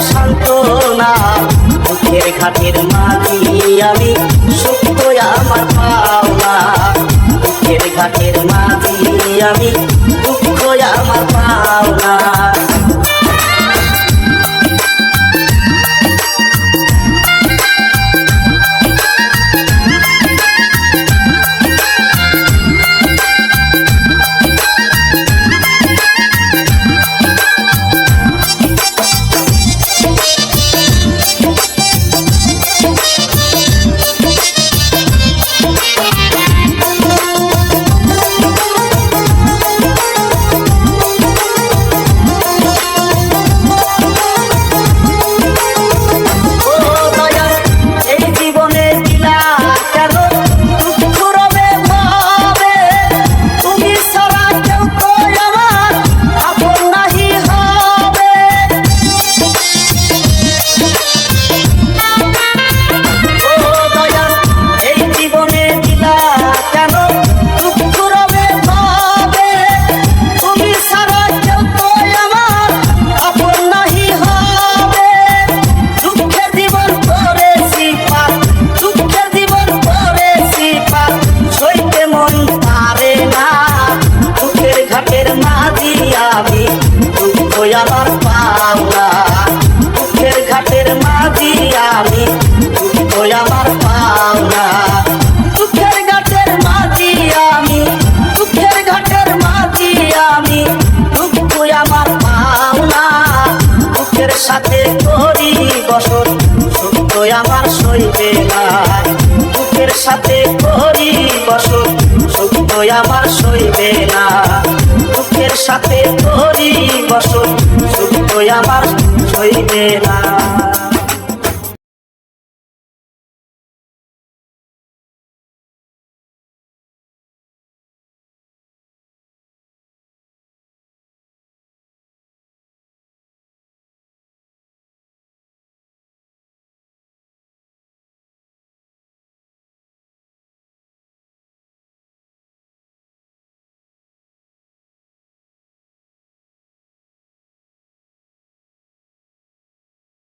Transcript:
সান্ত্বনা দুঃখের ঘাটের মাঝি আমি সুখ আমার পাওনা। দুঃখের ঘাটের মাঝি আমি দুঃখ আমার আমার পাওনা। দুঃখের ঘাটের মাঝি আমি দুঃখ আমার পাওনা। দুঃখের ঘাটের মাঝি আমি, দুঃখের ঘাটের মাঝি আমি দুঃখ আমার পাওনা। দুঃখের সাথে করি বসত সত্য আমার সইবে না। দুঃখের সাথে করি বসত সত্য আমার সইবে না। দুঃখের সাথে করি আমার সইবে না।